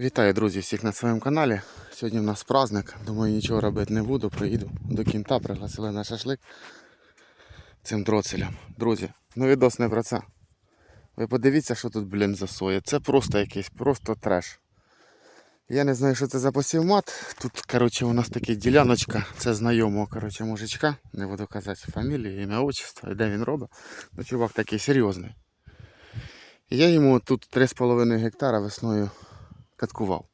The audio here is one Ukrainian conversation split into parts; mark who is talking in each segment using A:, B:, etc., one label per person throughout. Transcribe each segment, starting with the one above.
A: Вітаю, друзі, всіх на своєму каналі. Сьогодні в нас праздник. Думаю, нічого робити не буду. Приїду до кінта, пригласили на шашлик цим дроцелям. Друзі, ну відос не про це. Ви подивіться, що тут, блін, за соя. Це просто якийсь, просто треш. Я не знаю, що це за посівмат. Тут, коротше, у нас така діляночка. Це знайомого, коротше, мужичка. Не буду казати фамілію, ім'я, отчество, і де він робить. Ну, чувак такий серйозний. Я йому тут 3,5 гектара весною каткував.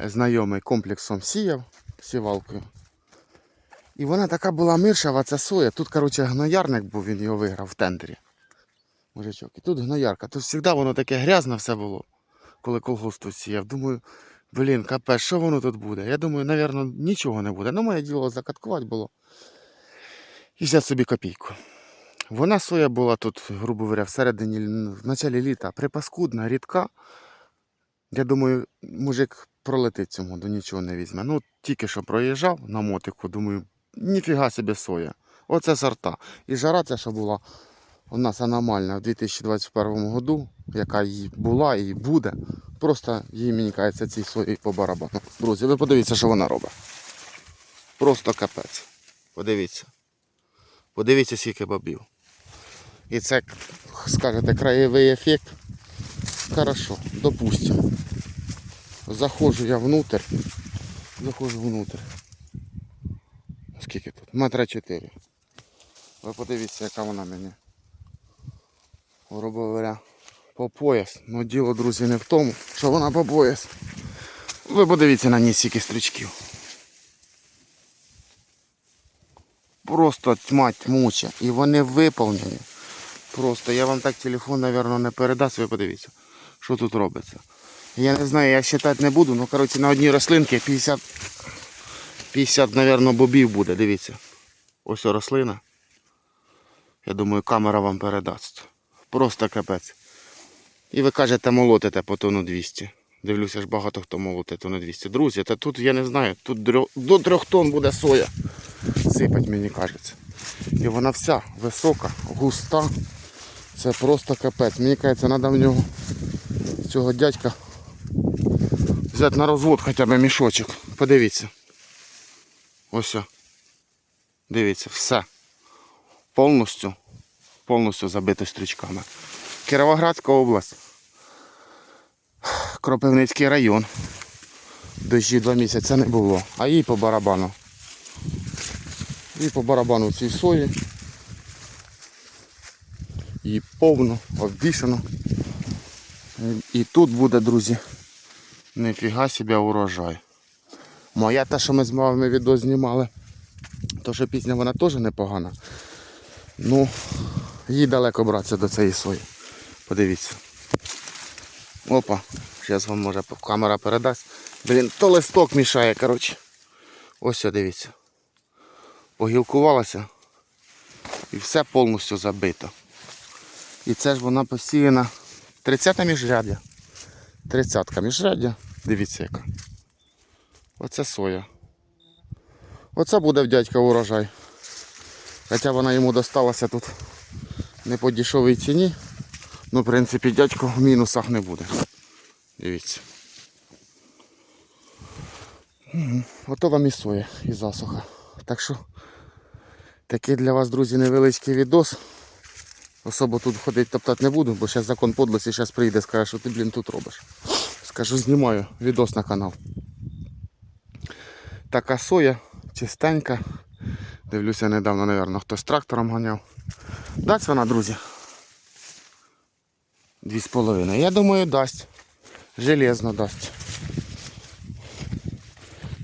A: Е, Знайомий комплексом сіяв сівалкою. І вона така була миршава, ця соя. Тут, коротше, гноярник був, він його виграв в тендері. Мужичок. І тут гноярка. Тут завжди воно таке грязне все було, коли колгосп тут сіяв. Думаю, блін, капець, що воно тут буде? Я думаю, напевно, нічого не буде. Ну, моє діло закаткувати було. І взяти собі копійку. Вона соя була тут, грубо говоря, всередині, в началі літа, припаскудна, рідка. Я думаю, мужик пролетить цьому, до нічого не візьме. Ну, тільки що проїжджав на мотику, думаю, ніфіга собі соя. Оце сорта. І жара ця, що була у нас аномальна в 2021 году, яка і була і буде. Просто їй, мені кажеться, цій сої по барабану. Друзі, ви подивіться, що вона робить. Просто капець. Подивіться. Подивіться, скільки бобів. І це, скажете, краєвий ефект. Хорошо, допустим. Заходжу я внутрь. Заходжу внутрь. Скільки тут? Метра чотири. Ви подивіться, яка вона мені. Грубо говоря, по пояс. Ну діло, друзі, не в тому, що вона по пояс. Ви подивіться на ній стільки стрічків. Просто тьма тьмуча. І вони виповнені. Просто я вам так телефон, мабуть, не передасть, ви подивіться, що тут робиться. Я не знаю, я вважати не буду, ну коротше на одній рослинці 50, 50, мабуть, бобів буде, дивіться. Ось рослина. Я думаю, камера вам передасть. Просто капець. І ви кажете, молотите по тону 200. Дивлюся ж багато хто молотить тону 200. Друзі, та тут я не знаю, тут до трьох тонн буде соя. Сипать, мені кажеться. І вона вся висока, густа. Це просто капець. Мені кажеться, треба в нього цього дядька взяти на розвод хоча б мішочок. Подивіться. Ось. Дивіться, все. Повністю, повністю забито стрічками. Кіровоградська область. Кропивницький район. Дощі два місяці не було. А їй по барабану. І по барабану цій сої. Її повно, обвішано. І тут буде, друзі, ніфіга себе урожай. Моя та, що ми з мамами відео знімали, то що пісня вона теж непогана. Ну, їй далеко братися до цієї сої. Подивіться. Опа, зараз вам може камера передасть. Блін, то листок мішає, коротше. Ось дивіться. Погілкувалася і все повністю забито. І це ж вона посіяна 30 міжряддя. 30 міжряддя. Дивіться яка. Оце соя. Оце буде в дядька урожай. Хоча вона йому досталася тут не по дешевій ціні. Ну, в принципі, дядько в мінусах не буде. Дивіться. Ото вам і соя, і засуха. Так що такий для вас, друзі, невеличкий відос. Особо тут ходити топтати не буду, бо зараз закон подлості зараз прийде, скаже, що ти, блін, тут робиш. Скажу, знімаю відос на канал. Така соя, чистенька. Дивлюся недавно, мабуть, хтось трактором ганяв. Дасть вона, друзі? Дві з половиною. Я думаю, дасть. Железно дасть.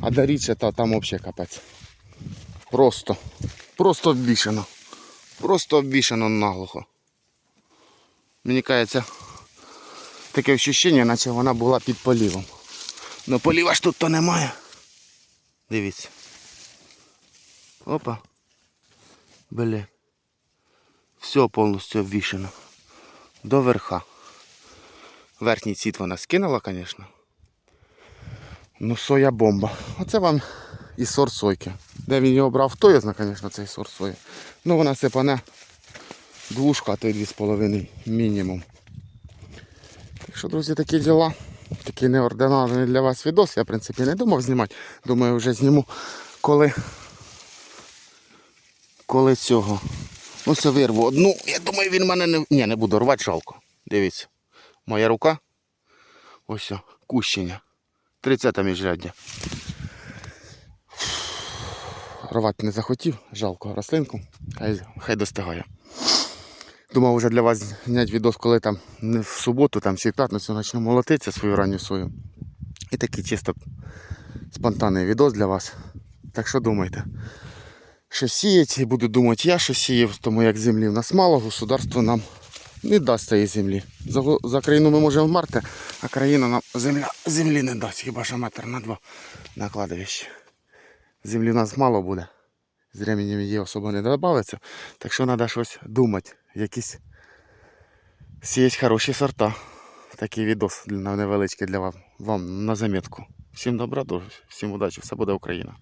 A: А до річчя та там взагалі капець. Просто. Просто обвішано. Просто обвішано наглухо. Мені кажеться, таке відчуття, наче вона була під полівом. Ну поліва ж тут то немає. Дивіться. Опа. Блін. Все повністю обвішено. До верха. Верхній цвіт вона скинула, звісно. Ну, соя бомба. Оце вам і сорт сойки. Де він його брав, хто я знає, звісно, цей сорт сої. Ну вона сипане двушка, а то й дві з половиною мінімум. Так що, друзі, такі діла. такий неординарний для вас відос. Я, в принципі, не думав знімати. Думаю, вже зніму, коли. Коли цього. Ну, це вирву одну. Я думаю, він мене не. Ні, не буду рвати, жалко. Дивіться. Моя рука. Ось кущення. 30 міжряддя. Рвати не захотів, жалко рослинку. Хай, хай достигає. Думав вже для вас зняти відос, коли там не в суботу там, чи в п'ятницю почну молотитися свою ранню свою. І такий чисто спонтанний відос для вас. Так що думайте. Що сіять, і буду думати, я що сіяв, тому як землі в нас мало, государство нам не дасть цієї землі. За, за країну ми можемо вмерти, а країна нам земля, землі не дасть, хіба що метр на два на кладовищі. Землі в нас мало буде. З временем її особо не додається. Так що треба щось думати. Якісь сіять хороші сорта. Такий відос невеличкий для вам, вам на замітку. Всім добра, всім удачі, все буде Україна.